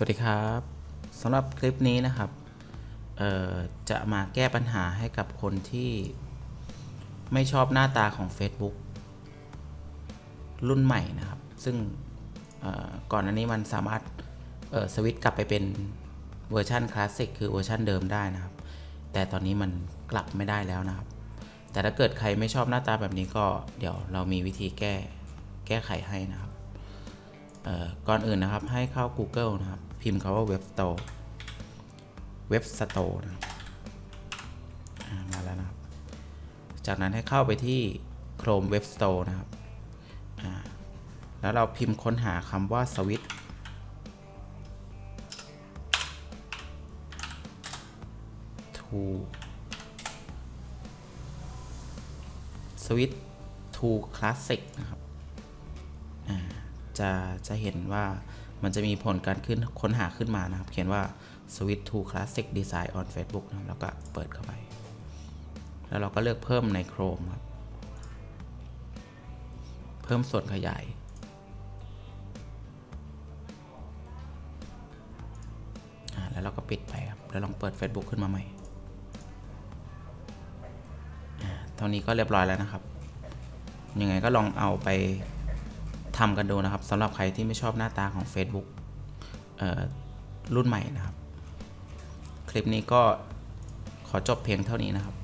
สวัสดีครับสำหรับคลิปนี้นะครับจะมาแก้ปัญหาให้กับคนที่ไม่ชอบหน้าตาของ Facebook รุ่นใหม่นะครับ ซึ่งก่อนอันนี้มันสามารถสวิตช์กลับไปเป็นเวอร์ชันคลาสสิกคือเวอร์ชันเดิมได้นะครับ แต่ตอนนี้มันกลับไม่ได้แล้วนะครับ แต่ถ้าเกิดใครไม่ชอบหน้าตาแบบนี้ก็เดี๋ยวเรามีวิธีแก้แก้ไขให้นะครับก่อนอื่นนะครับให้เข้า Google นะครับ พิมพ์คาว่า Web Store Web Store นะครับอ่ามาแล้วนะครับ จากนั้นให้เข้าไปที่ Chrome Web Store นะครับแล้วเราพิมพ์ค้นหาคำว่า Switch to Switch to Classic นะครับจะจะเห็นว่า มันจะมีผลการขึ้นค้นหาขึ้นมานะครับ เขียนว่า Switch to Classic Design on Facebook นะครับแล้วก็เปิดเข้าไป แล้วเราก็เลือกเพิ่มใน Chrome ครับ เพิ่มส่วนขยายอ่าแล้วเราก็ปิดไปครับ แล้วลองเปิด Facebook ขึ้นมาใหม่อ่าเท่านี้ก็เรียบร้อยแล้วนะครับ ยังไงก็ลองเอาไป ทำกันดูนะครับสำหรับใครที่ไม่ชอบหน้าตาของ Facebook รุ่นใหม่นะครับ คลิปนี้ก็ขอจบเพียงเท่านี้นะครับ